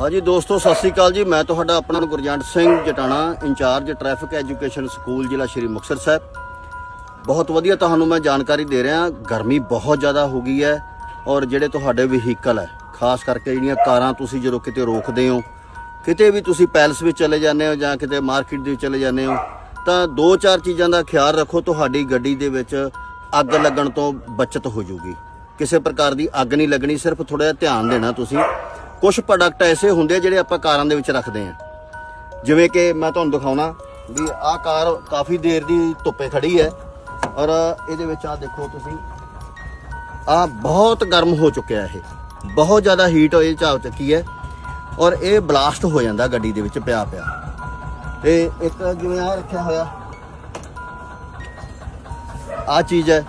ਹਾਂਜੀ ਦੋਸਤੋ, ਸਤਿ ਸ੍ਰੀ ਅਕਾਲ ਜੀ। ਮੈਂ ਤੁਹਾਡਾ ਆਪਣਾ Gurjant Singh Jatana, incharge traffic education school, ਜ਼ਿਲ੍ਹਾ ਸ਼੍ਰੀ ਮੁਕਤਸਰ ਸਾਹਿਬ। ਬਹੁਤ ਵਧੀਆ ਤੁਹਾਨੂੰ ਮੈਂ ਜਾਣਕਾਰੀ ਦੇ ਰਿਹਾ। ਗਰਮੀ ਬਹੁਤ ਜ਼ਿਆਦਾ ਹੋ ਗਈ ਹੈ ਔਰ ਜਿਹੜੇ ਤੁਹਾਡੇ ਵਹੀਕਲ ਹੈ, ਖਾਸ ਕਰਕੇ ਜਿਹੜੀਆਂ ਕਾਰਾਂ ਤੁਸੀਂ ਜਦੋਂ ਕਿਤੇ ਰੋਕਦੇ ਹੋ, ਕਿਤੇ ਵੀ ਤੁਸੀਂ ਪੈਲਸ ਵਿੱਚ ਚਲੇ ਜਾਂਦੇ ਹੋ ਜਾਂ ਕਿਤੇ ਮਾਰਕੀਟ ਦੇ ਵਿੱਚ ਚਲੇ ਜਾਂਦੇ ਹੋ, ਤਾਂ ਦੋ ਚਾਰ ਚੀਜ਼ਾਂ ਦਾ ਖਿਆਲ ਰੱਖੋ, ਤੁਹਾਡੀ ਗੱਡੀ ਦੇ ਵਿੱਚ ਅੱਗ ਲੱਗਣ ਤੋਂ ਬਚਤ ਹੋ ਜਾਊਗੀ। ਕਿਸੇ ਪ੍ਰਕਾਰ ਦੀ ਅੱਗ ਨਹੀਂ ਲੱਗਣੀ, ਸਿਰਫ ਥੋੜਾ ਜਿਹਾ ਧਿਆਨ ਦੇਣਾ ਤੁਸੀਂ। ਕੁਝ ਪ੍ਰੋਡਕਟ ਐਸੇ ਹੁੰਦੇ ਜਿਹੜੇ ਆਪਾਂ ਕਾਰਾਂ ਦੇ ਵਿੱਚ ਰੱਖਦੇ ਆ। ਜਿਵੇਂ ਕਿ ਮੈਂ ਤੁਹਾਨੂੰ ਦਿਖਾਉਣਾ ਵੀ ਆਹ ਕਾਰ ਕਾਫੀ ਦੇਰ ਦੀ ਧੁੱਪੇ ਖੜੀ ਹੈ ਔਰ ਇਹਦੇ ਵਿੱਚ ਆਹ ਦੇਖੋ ਤੁਸੀਂ, ਆਹ ਬਹੁਤ ਗਰਮ ਹੋ ਚੁੱਕਿਆ ਇਹ। ਬਹੁਤ ਜ਼ਿਆਦਾ ਹੀਟ ਹੋਏ ਝਾਵ ਚੁੱਕੀ ਹੈ ਔਰ ਇਹ ਬਲਾਸਟ ਹੋ ਜਾਂਦਾ ਗੱਡੀ ਦੇ ਵਿੱਚ ਪਿਆ ਪਿਆ। ਤੇ ਇੱਕ ਜਿਵੇਂ ਆ ਰੱਖਿਆ ਹੋਇਆ ਆ ਚੀਜ਼ ਹੈ।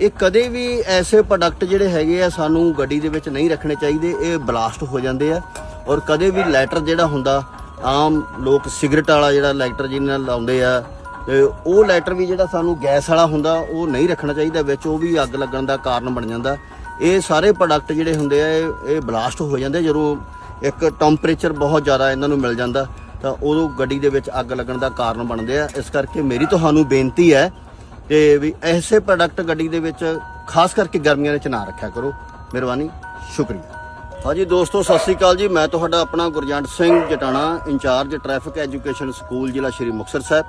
ਇਹ ਕਦੇ ਵੀ ਐਸੇ ਪ੍ਰੋਡਕਟ ਜਿਹੜੇ ਹੈਗੇ ਆ ਸਾਨੂੰ ਗੱਡੀ ਦੇ ਵਿੱਚ ਨਹੀਂ ਰੱਖਣੇ ਚਾਹੀਦੇ, ਇਹ ਬਲਾਸਟ ਹੋ ਜਾਂਦੇ ਆ। ਔਰ ਕਦੇ ਵੀ ਲਾਈਟਰ ਜਿਹੜਾ ਹੁੰਦਾ, ਆਮ ਲੋਕ ਸਿਗਰਟ ਵਾਲਾ ਜਿਹੜਾ ਲਾਈਟਰ ਜਿਹਨਾਂ ਨਾਲ ਲਾਉਂਦੇ ਆ, ਤੇ ਉਹ ਲਾਈਟਰ ਵੀ ਜਿਹੜਾ ਸਾਨੂੰ ਗੈਸ ਵਾਲਾ ਹੁੰਦਾ, ਉਹ ਨਹੀਂ ਰੱਖਣਾ ਚਾਹੀਦਾ, ਵਿੱਚ ਉਹ ਵੀ ਅੱਗ ਲੱਗਣ ਦਾ ਕਾਰਨ ਬਣ ਜਾਂਦਾ। ਇਹ ਸਾਰੇ ਪ੍ਰੋਡਕਟ ਜਿਹੜੇ ਹੁੰਦੇ ਆ, ਇਹ ਬਲਾਸਟ ਹੋ ਜਾਂਦੇ ਜਦੋਂ ਇੱਕ ਟੈਂਪਰੇਚਰ ਬਹੁਤ ਜ਼ਿਆਦਾ ਇਹਨਾਂ ਨੂੰ ਮਿਲ ਜਾਂਦਾ, ਤਾਂ ਉਦੋਂ ਗੱਡੀ ਦੇ ਵਿੱਚ ਅੱਗ ਲੱਗਣ ਦਾ ਕਾਰਨ ਬਣਦੇ ਆ। ਇਸ ਕਰਕੇ ਮੇਰੀ ਤੁਹਾਨੂੰ ਬੇਨਤੀ ਹੈ ਤੇ ਵੀ ਐਸੇ ਪ੍ਰੋਡਕਟ ਗੱਡੀ ਦੇ ਵਿੱਚ ਖਾਸ ਕਰਕੇ ਗਰਮੀਆਂ ਵਿੱਚ ਨਾ ਰੱਖਿਆ ਕਰੋ। ਮਿਹਰਬਾਨੀ, ਸ਼ੁਕਰੀਆ। ਹਾਂਜੀ ਦੋਸਤੋ, ਸਤਿ ਸ੍ਰੀ ਅਕਾਲ ਜੀ। ਮੈਂ ਤੁਹਾਡਾ ਆਪਣਾ Gurjant Singh Jatana, incharge traffic education school ਜ਼ਿਲ੍ਹਾ ਸ਼੍ਰੀ ਮੁਕਤਸਰ ਸਾਹਿਬ।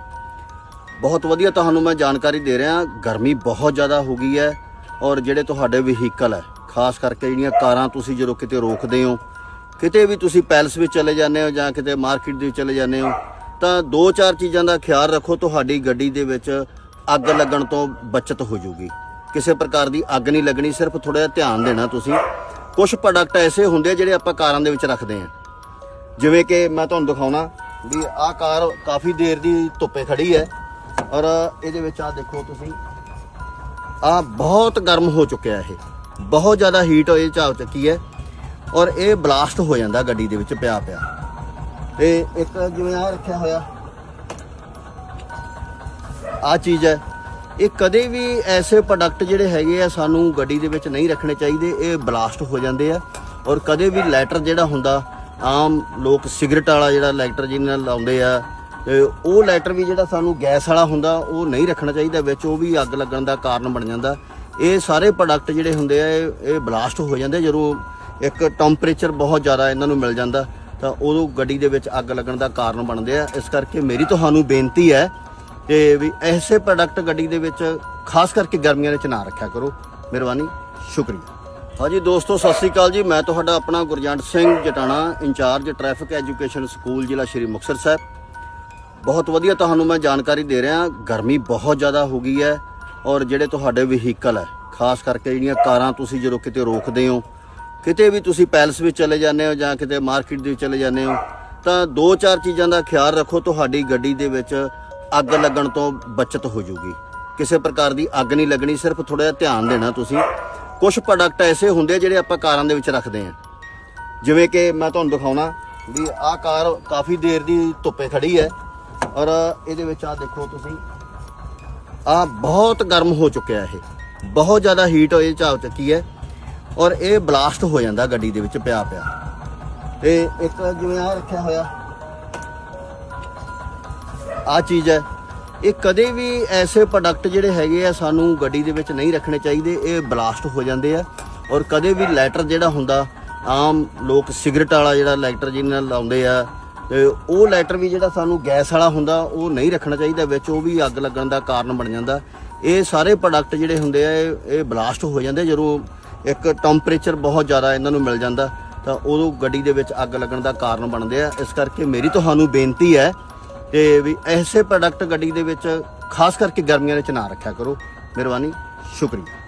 ਬਹੁਤ ਵਧੀਆ ਤੁਹਾਨੂੰ ਮੈਂ ਜਾਣਕਾਰੀ ਦੇ ਰਿਹਾ। ਗਰਮੀ ਬਹੁਤ ਜ਼ਿਆਦਾ ਹੋ ਗਈ ਹੈ ਔਰ ਜਿਹੜੇ ਤੁਹਾਡੇ ਵਹੀਕਲ ਹੈ, ਖਾਸ ਕਰਕੇ ਜਿਹੜੀਆਂ ਕਾਰਾਂ ਤੁਸੀਂ ਜਦੋਂ ਕਿਤੇ ਰੋਕਦੇ ਹੋ, ਕਿਤੇ ਵੀ ਤੁਸੀਂ ਪੈਲਸ ਵਿੱਚ ਚਲੇ ਜਾਂਦੇ ਹੋ ਜਾਂ ਕਿਤੇ ਮਾਰਕੀਟ ਦੇ ਵਿੱਚ ਚਲੇ ਜਾਂਦੇ ਹੋ, ਤਾਂ ਦੋ ਚਾਰ ਚੀਜ਼ਾਂ ਦਾ ਖਿਆਲ ਰੱਖੋ। ਤੁਹਾਡੀ ਗੱਡੀ ਦੇ ਵਿੱਚ ਅੱਗ ਲੱਗਣ ਤੋਂ ਬਚਤ ਹੋ ਜਾਊਗੀ ਕਿਸੇ ਪ੍ਰਕਾਰ ਦੀ ਅੱਗ ਨਹੀਂ ਲੱਗਣੀ, ਸਿਰਫ ਥੋੜਾ ਜਿਹਾ ਧਿਆਨ ਦੇਣਾ ਤੁਸੀਂ। ਕੁਝ ਪ੍ਰੋਡਕਟ ਐਸੇ ਹੁੰਦੇ ਜਿਹੜੇ ਆਪਾਂ ਕਾਰਾਂ ਦੇ ਵਿੱਚ ਰੱਖਦੇ ਆ ਜਿਵੇਂ ਕਿ ਮੈਂ ਤੁਹਾਨੂੰ ਦਿਖਾਉਣਾ ਵੀ ਆਹ ਕਾਰ ਕਾਫੀ ਦੇਰ ਦੀ ਧੁੱਪੇ ਖੜੀ ਹੈ ਔਰ ਇਹਦੇ ਵਿੱਚ ਆਹ ਦੇਖੋ ਤੁਸੀਂ। ਆਹ ਬਹੁਤ ਗਰਮ ਹੋ ਚੁੱਕਿਆ ਇਹ। ਬਹੁਤ ਜ਼ਿਆਦਾ ਹੀਟ ਹੋਏ ਝਾਵ ਚੁੱਕੀ ਹੈ ਔਰ ਇਹ ਬਲਾਸਟ ਹੋ ਜਾਂਦਾ ਗੱਡੀ ਦੇ ਵਿੱਚ ਪਿਆ ਪਿਆ ਤੇ ਇੱਕ ਜਿਵੇਂ ਆ ਰੱਖਿਆ ਹੋਇਆ ਆ ਚੀਜ਼ ਹੈ। ਇਹ ਕਦੇ ਵੀ ਐਸੇ ਪ੍ਰੋਡਕਟ ਜਿਹੜੇ ਹੈਗੇ ਆ, ਸਾਨੂੰ ਗੱਡੀ ਦੇ ਵਿੱਚ ਨਹੀਂ ਰੱਖਣੇ ਚਾਹੀਦੇ। ਇਹ ਬਲਾਸਟ ਹੋ ਜਾਂਦੇ ਆ। ਔਰ ਕਦੇ ਵੀ ਲਾਈਟਰ ਜਿਹੜਾ ਹੁੰਦਾ, ਆਮ ਲੋਕ ਸਿਗਰਟ ਵਾਲਾ ਜਿਹੜਾ ਲਾਈਟਰ ਜਿਹਨਾਂ ਨਾਲ ਲਾਉਂਦੇ ਆ ਉਹ ਲਾਈਟਰ ਵੀ ਜਿਹੜਾ ਸਾਨੂੰ ਗੈਸ ਵਾਲਾ ਹੁੰਦਾ, ਉਹ ਨਹੀਂ ਰੱਖਣਾ ਚਾਹੀਦਾ। ਵਿੱਚ ਉਹ ਵੀ ਅੱਗ ਲੱਗਣ ਦਾ ਕਾਰਨ ਬਣ ਜਾਂਦਾ। ਇਹ ਸਾਰੇ ਪ੍ਰੋਡਕਟ ਜਿਹੜੇ ਹੁੰਦੇ ਆ, ਇਹ ਬਲਾਸਟ ਹੋ ਜਾਂਦੇ ਜਦੋਂ ਇੱਕ ਟੈਂਪਰੇਚਰ ਬਹੁਤ ਜ਼ਿਆਦਾ ਇਹਨਾਂ ਨੂੰ ਮਿਲ ਜਾਂਦਾ, ਤਾਂ ਉਦੋਂ ਗੱਡੀ ਦੇ ਵਿੱਚ ਅੱਗ ਲੱਗਣ ਦਾ ਕਾਰਨ ਬਣਦੇ ਆ। ਇਸ ਕਰਕੇ ਮੇਰੀ ਤੁਹਾਨੂੰ ਬੇਨਤੀ ਹੈ ਤੇ ਵੀ ਐਸੇ ਪ੍ਰੋਡਕਟ ਗੱਡੀ ਦੇ ਵਿੱਚ, ਖਾਸ ਕਰਕੇ ਗਰਮੀਆਂ ਵਿੱਚ ਨਾ ਰੱਖਿਆ ਕਰੋ। ਮਿਹਰਬਾਨੀ, ਸ਼ੁਕਰੀਆ। ਹਾਂਜੀ, ਦੋਸਤੋ, ਸਤਿ ਸ੍ਰੀ ਅਕਾਲ ਜੀ। ਮੈਂ ਤੁਹਾਡਾ ਆਪਣਾ Gurjant Singh Jatana, incharge traffic education school ਜ਼ਿਲ੍ਹਾ ਸ਼੍ਰੀ ਮੁਕਤਸਰ ਸਾਹਿਬ। ਬਹੁਤ ਵਧੀਆ ਤੁਹਾਨੂੰ ਮੈਂ ਜਾਣਕਾਰੀ ਦੇ ਰਿਹਾ। ਗਰਮੀ ਬਹੁਤ ਜ਼ਿਆਦਾ ਹੋ ਗਈ ਹੈ ਔਰ ਜਿਹੜੇ ਤੁਹਾਡੇ ਵਹੀਕਲ ਹੈ, ਖਾਸ ਕਰਕੇ ਜਿਹੜੀਆਂ ਕਾਰਾਂ ਤੁਸੀਂ ਜਦੋਂ ਕਿਤੇ ਰੋਕਦੇ ਹੋ, ਕਿਤੇ ਵੀ ਤੁਸੀਂ ਪੈਲਸ ਵਿੱਚ ਚਲੇ ਜਾਂਦੇ ਹੋ ਜਾਂ ਕਿਤੇ ਮਾਰਕੀਟ ਦੇ ਵਿੱਚ ਚਲੇ ਜਾਂਦੇ ਹੋ, ਤਾਂ ਦੋ ਚਾਰ ਚੀਜ਼ਾਂ ਦਾ ਖਿਆਲ ਰੱਖੋ। ਤੁਹਾਡੀ ਗੱਡੀ ਦੇ ਵਿੱਚ ਅੱਗ ਲੱਗਣ ਤੋਂ ਬਚਤ ਹੋ ਜਾਊਗੀ। ਕਿਸੇ ਪ੍ਰਕਾਰ ਦੀ ਅੱਗ ਨਹੀਂ ਲੱਗਣੀ, ਸਿਰਫ ਥੋੜਾ ਜਿਹਾ ਧਿਆਨ ਦੇਣਾ ਤੁਸੀਂ। ਕੁਝ ਪ੍ਰੋਡਕਟ ਐਸੇ ਹੁੰਦੇ ਜਿਹੜੇ ਆਪਾਂ ਕਾਰਾਂ ਦੇ ਵਿੱਚ ਰੱਖਦੇ ਆ। ਜਿਵੇਂ ਕਿ ਮੈਂ ਤੁਹਾਨੂੰ ਦਿਖਾਉਣਾ ਵੀ ਆਹ ਕਾਰ ਕਾਫੀ ਦੇਰ ਦੀ ਧੁੱਪੇ ਖੜੀ ਹੈ ਔਰ ਇਹਦੇ ਵਿੱਚ ਆਹ ਦੇਖੋ ਤੁਸੀਂ। ਆਹ ਬਹੁਤ ਗਰਮ ਹੋ ਚੁੱਕਿਆ ਇਹ। ਬਹੁਤ ਜ਼ਿਆਦਾ ਹੀਟ ਹੋਏ ਝਾਵ ਚੱਕੀ ਹੈ ਔਰ ਇਹ ਬਲਾਸਟ ਹੋ ਜਾਂਦਾ ਗੱਡੀ ਦੇ ਵਿੱਚ ਪਿਆ ਪਿਆ ਤੇ ਇੱਕ ਜਿਵੇਂ ਆ ਰੱਖਿਆ ਹੋਇਆ ਆ ਚੀਜ਼ ਹੈ। ਇਹ ਕਦੇ ਵੀ ਐਸੇ ਪ੍ਰੋਡਕਟ ਜਿਹੜੇ ਹੈਗੇ ਆ ਸਾਨੂੰ ਗੱਡੀ ਦੇ ਵਿੱਚ ਨਹੀਂ ਰੱਖਣੇ ਚਾਹੀਦੇ, ਇਹ ਬਲਾਸਟ ਹੋ ਜਾਂਦੇ ਆ। ਔਰ ਕਦੇ ਵੀ ਲਾਈਟਰ ਜਿਹੜਾ ਹੁੰਦਾ, ਆਮ ਲੋਕ ਸਿਗਰਟ ਵਾਲਾ ਜਿਹੜਾ ਲਾਈਟਰ ਜਿਹਨਾਂ ਨਾਲ ਲਾਉਂਦੇ ਆ, ਤੇ ਉਹ ਲਾਈਟਰ ਵੀ ਜਿਹੜਾ ਸਾਨੂੰ ਗੈਸ ਵਾਲਾ ਹੁੰਦਾ, ਉਹ ਨਹੀਂ ਰੱਖਣਾ ਚਾਹੀਦਾ, ਵਿੱਚ ਉਹ ਵੀ ਅੱਗ ਲੱਗਣ ਦਾ ਕਾਰਨ ਬਣ ਜਾਂਦਾ। ਇਹ ਸਾਰੇ ਪ੍ਰੋਡਕਟ ਜਿਹੜੇ ਹੁੰਦੇ ਆ, ਇਹ ਬਲਾਸਟ ਹੋ ਜਾਂਦੇ ਜਦੋਂ ਇੱਕ ਟੈਂਪਰੇਚਰ ਬਹੁਤ ਜ਼ਿਆਦਾ ਇਹਨਾਂ ਨੂੰ ਮਿਲ ਜਾਂਦਾ, ਤਾਂ ਉਦੋਂ ਗੱਡੀ ਦੇ ਵਿੱਚ ਅੱਗ ਲੱਗਣ ਦਾ ਕਾਰਨ ਬਣਦੇ ਆ। ਇਸ ਕਰਕੇ ਮੇਰੀ ਤੁਹਾਨੂੰ ਬੇਨਤੀ ਹੈ ਤੇ ਵੀ ਐਸੇ ਪ੍ਰੋਡਕਟ ਗੱਡੀ ਦੇ ਵਿੱਚ ਖਾਸ ਕਰਕੇ ਗਰਮੀਆਂ ਵਿੱਚ ਨਾ ਰੱਖਿਆ ਕਰੋ। ਮਿਹਰਬਾਨੀ, ਸ਼ੁਕਰੀਆ।